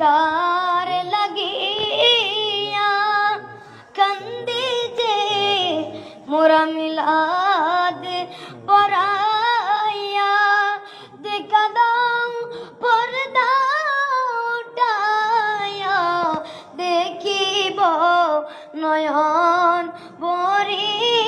তার লাগিয়া কান্দি যে মোরা মিলাদ পরাইয়া দেখা দাও পর্দা উঠাইয়া দেখিব নয়ন বরিয়া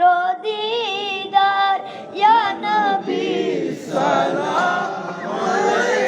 রদিদার ইয়া নবী মুস্তফা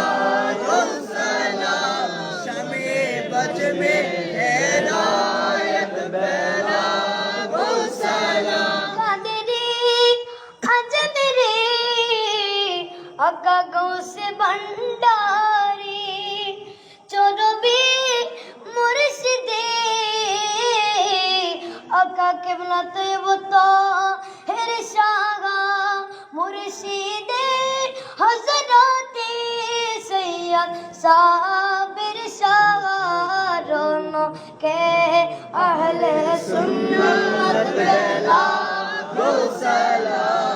বজবে হেদায়ত বেলা ও সালাম কাদেরে আজমেরে আকা গৌসে ভণ্ডারি চরবি মুর্শিদে আকা কেবলা তৈবতা হের শাগা মুর্শিদে হজরতে সৈয়দ সাবির শাহরন কে আহলে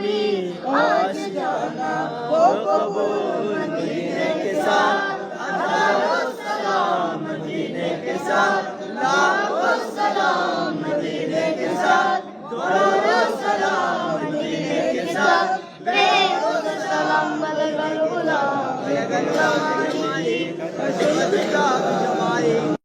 ہمیں آج جانا وہ قبول مدینے کے ساتھ۔ ہزاروں سلام مدینے کے ساتھ۔ لاکھوں سلام مدینے کے ساتھ۔ کروڑوں سلام مدینے کے ساتھ۔ سلام غلام۔